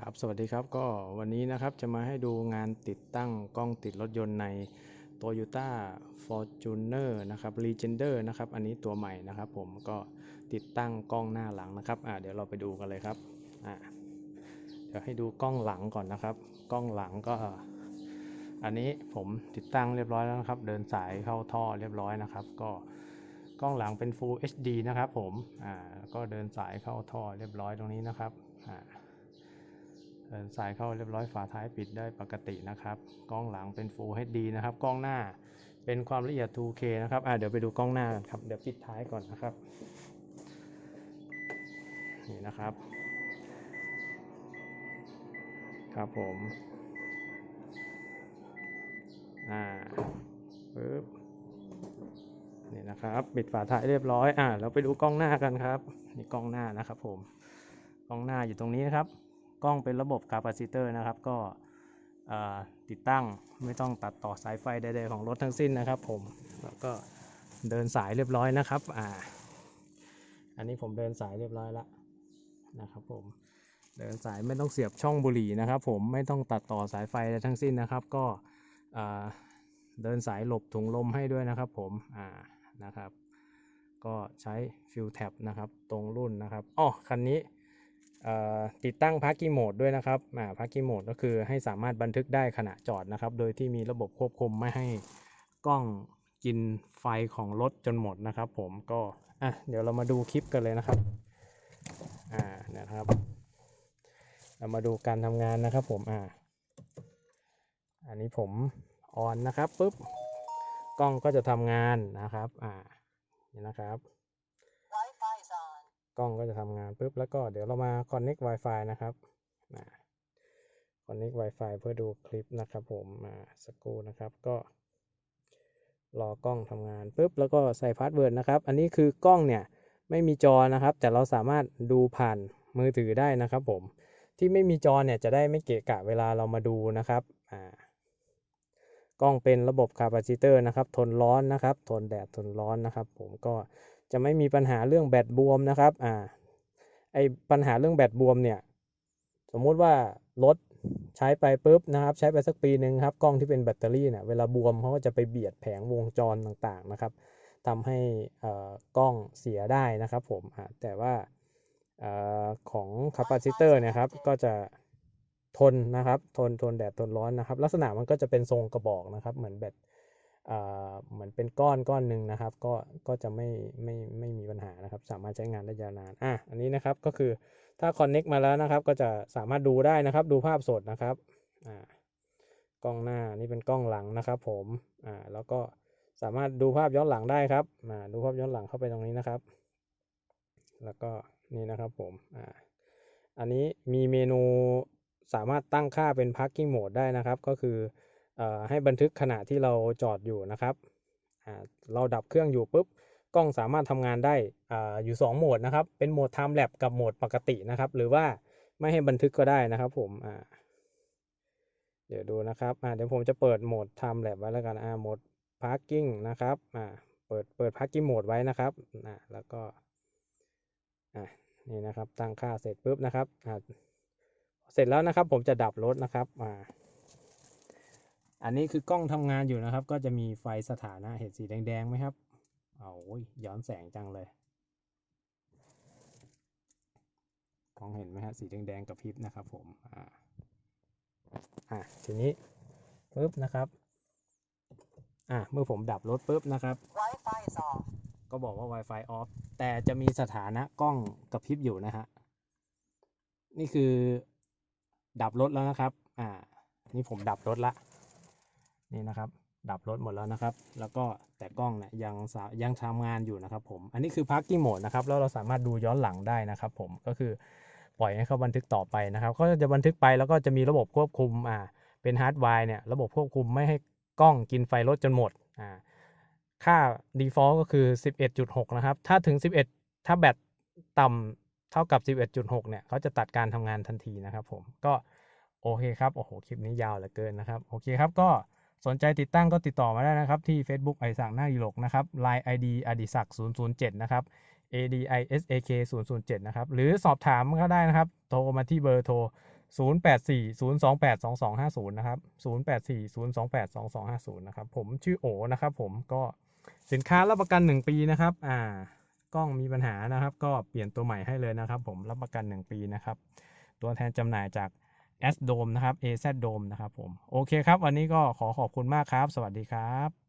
ครับสวัสดีครับก็วันนี้นะครับจะมาให้ดูงานติดตั้งกล้องติดรถยนต์ใน Toyota Fortuner นะครับ Legender นะครับอันนี้ตัวใหม่นะครับ ผมก็ติดตั้งกล้องหน้าหลังนะครับอ่าเดี๋ยวเราไปดูกันเลยครับอ่าเดี๋ยวให้ดูกล้องหลังก่อนนะครับ กล้องหลังก็ อันนี้ผมติดตั้งเรียบร้อยแล้วนะครับ เดินสายเข้าท่อเรียบร้อยนะครับ ก็กล้องหลังเป็น Full HD นะครับ ผมอ่าก็เดินสายเข้าท่อเรียบร้อยตรงนี้นะครับอ่า สายเข้าเรียบร้อยฝาท้ายปิดได้ปกตินะครับกล้องหลังเป็น Full HD นะครับกล้องหน้าเป็นความละเอียด 2K นะครับอ่าเดี๋ยวไปดูกล้องหน้ากันครับเดี๋ยวปิดท้ายก่อนนะครับนี่นะครับ ครับผมอ่าปึ๊บนี่นะครับปิดฝาท้ายเรียบร้อยอ่าเราไปดูกล้องหน้ากันครับนี่กล้องหน้านะครับผมกล้องหน้าอยู่ตรงนี้นะครับ กล้องเป็นระบบคาปาซิเตอร์นะครับก็ติดตั้งไม่ต้องตัดต่อสายไฟใดๆของรถทั้งสิ้นนะครับ ผมแล้วก็เดินสายเรียบร้อยนะครับอ่าอันนี้ผมเดินสายเรียบร้อยแล้วนะครับผมเดินสายไม่ต้องเสียบช่องบุหรี่นะครับ ผมไม่ต้องตัดต่อสายไฟใดทั้งสิ้นนะครับ ก็เดินสายหลบถุงลมให้ด้วยนะครับ ผมอ่านะครับ ก็ใช้ฟิลแท็บนะครับ ตรงรุ่นนะครับอ๋อคันนี้ ติดตั้งพาร์กิ้งโหมดด้วยนะครับพาร์กิ้งโหมดก็คือให้สามารถบันทึกได้ขณะจอดนะครับ โดยที่มีระบบควบคุมไม่ให้กล้องกินไฟของรถจนหมดนะครับ ผมก็อะเดี๋ยวเรามาดูคลิปกันเลยนะครับอ่านะครับ เรามาดูการทำงานนะครับผมอ่าอันนี้ผมออนนะครับปุ๊บกล้องก็จะทำงานนะครับอ่านี่นะครับ กล้องก็จะทำงานปุ๊บแล้วก็เดี๋ยวเรามา connect Wi-Fi นะครับนะ connect Wi-Fi เพื่อดูคลิปนะครับผมมาสักครู่นะครับก็รอกล้องทำงานปุ๊บแล้วก็ใส่พาสเวิร์ดนะครับ อันนี้คือกล้องเนี่ยไม่มีจอนะครับ แต่เราสามารถดูผ่านมือถือได้นะครับผมที่ไม่มีจอเนี่ยจะได้ไม่เกะกะเวลาเรามาดูนะครับอ่ากล้องเป็นระบบคาปาซิเตอร์นะครับ ทนร้อนนะครับ ทนแดดทนร้อนนะครับ ผมก็ จะไม่มีปัญหาเรื่องแบตบวมนะครับอ่าไอปัญหาเรื่องแบตบวมเนี่ยสมมุติว่ารถใช้ไปปุ๊บนะครับ ใช้ไปสักปีหนึ่งครับกล้องที่เป็นแบตเตอรี่เนี่ยเวลาบวมเขาก็จะไปเบียดแผงวงจรต่างๆนะครับทำให้กล้องเสียได้นะครับผมแต่ว่าของคาปาซิเตอร์เนี่ยครับก็จะทนนะครับ ทนทนแดดทนร้อนนะครับ ลักษณะมันก็จะเป็นทรงกระบอกนะครับ เหมือนแบต เหมือนเป็นก้อนก้อนหนึ่งนะครับ ก็ก็จะไม่ไม่ไม่มีปัญหานะครับ สามารถใช้งานได้ยาวนานอะอันนี้นะครับก็คือถ้า Connect มาแล้วนะครับ ก็จะสามารถดูได้นะครับ ดูภาพสดนะครับอ่ากล้องหน้านี่เป็นกล้องหลังนะครับ ผมอ่าแล้วก็สามารถดูภาพย้อนหลังได้ครับอ่าดูภาพย้อนหลังเข้าไปตรงนี้นะครับ แล้วก็นี่นะครับผมอ่าอันนี้มีเมนูสามารถตั้งค่าเป็น parking mode ได้นะครับ ก็คือ ให้บันทึกขณะที่เราจอดอยู่นะครับ เราดับเครื่องอยู่ปุ๊บกล้องสามารถทำงานได้อยู่ 2 โหมดนะครับ เป็นโหมด time lapse กับโหมดปกตินะครับ หรือว่าไม่ให้บันทึกก็ได้นะครับผมเดี๋ยวดูนะครับเดี๋ยวผมจะเปิดโหมด time lapse ไว้แล้วกันโหมด parking นะครับเปิดเปิด parking mode ไว้นะครับแล้วก็นี่นะครับตั้งค่าเสร็จปุ๊บนะครับเสร็จแล้วนะครับผมจะดับรถนะครับ อันนี้คือกล้องทำงานอยู่นะครับ ก็จะมีไฟสถานะเห็นสีแดงๆไหมครับเอาย้อนแสงจังเลยมองเห็นไหมฮะสีแดงๆกับพริบนะครับผมอ่าอ่าทีนี้ปุ๊บนะครับอ่าเมื่อผมดับรถปุ๊บนะครับ Wi-Fi is off ก็บอกว่า Wi-Fi off แต่จะมีสถานะกล้องกับพริบอยู่นะฮะนี่คือดับรถแล้วนะครับ อ่า นี่ผมดับรถละ นี่นะครับ ดับรถหมดแล้วนะครับ แล้วก็แต่กล้องเนี่ยยังยังทำงานอยู่นะครับ ผม อันนี้คือ parking mode นะครับ แล้วเราสามารถดูย้อนหลังได้นะครับ ผม ก็คือปล่อยให้เขาบันทึกต่อไปนะครับ ก็จะบันทึกไปแล้วก็จะมีระบบควบคุม อ่า เป็นฮาร์ดไวร์เนี่ย ระบบควบคุมไม่ให้กล้องกินไฟรถจนหมด อ่า ค่า default ก็คือ 11.6 นะครับ ถ้าถึง 11 ถ้าแบตต่ำเท่ากับ 11.6 เนี่ย เขาจะตัดการทำงานทันทีนะครับ ผม ก็โอเคครับ โอ้โห คลิปนี้ยาวเหลือเกินนะครับ โอเคครับ ก็ สนใจติดตั้งก็ติดต่อมาได้นะครับ ที่ Facebook ไอศักหน้าดีหลกนะครับ Line ID อดิศัก007นะครับ ADISAK 007นะครับ หรือสอบถามก็ได้นะครับ โทรมาที่เบอร์โทร 0840282250 นะครับ 0840282250 นะครับ ผมชื่อโอนะครับผมก็สินค้ารับประกัน 1 ปีนะครับ อ่ากล้องมีปัญหานะครับ ก็เปลี่ยนตัวใหม่ให้เลยนะครับ ผมรับประกัน 1 ปีนะครับ ตัวแทนจำหน่ายจาก S Dome นะครับ AZ Dome นะครับผม โอเคครับ วันนี้ก็ขอขอบคุณมากครับ สวัสดีครับ